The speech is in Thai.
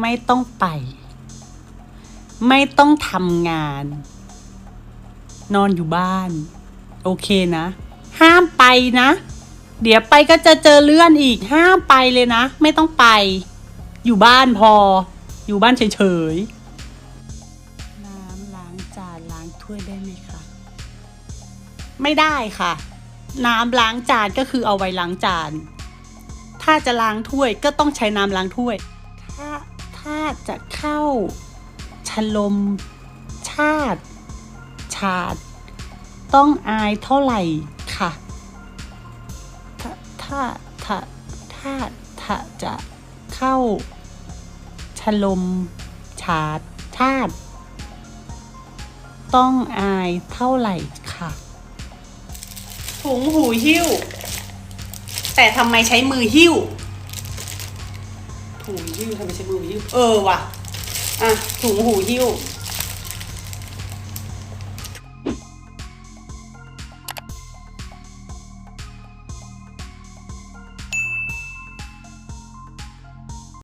ไม่ต้องไป ไม่ต้องทำงาน นอนอยู่บ้าน โอเคนะ ห้ามไปนะ เดี๋ยวไปก็จะเจอเลื่อนอีก ห้ามไปเลยนะ ไม่ต้องไป อยู่บ้านพอ อยู่บ้านเฉยๆ น้ำล้างจานล้างถ้วยได้ไหมคะ ไม่ได้ค่ะ น้ำล้างจานก็คือเอาไว้ล้างจาน ถ้าจะล้างถ้วยก็ต้องใช้น้ำล้างถ้วยถ้า ถ้าจะเข้า ชลม ชาติ ชาติ ต้องอายเท่าไหร่ค่ะถ้าถ้าถ้าถ้าถ้าจะเข้า ชลม ชาติ ชาติ ต้องอายเท่าไหร่ค่ะ ถุงหูหิ้ว แต่ทำไมใช้มือหิ้ว ถุงหิ้วทำไมใช้มือหิ้ว เออว่ะ อะถุงหูหิ้ว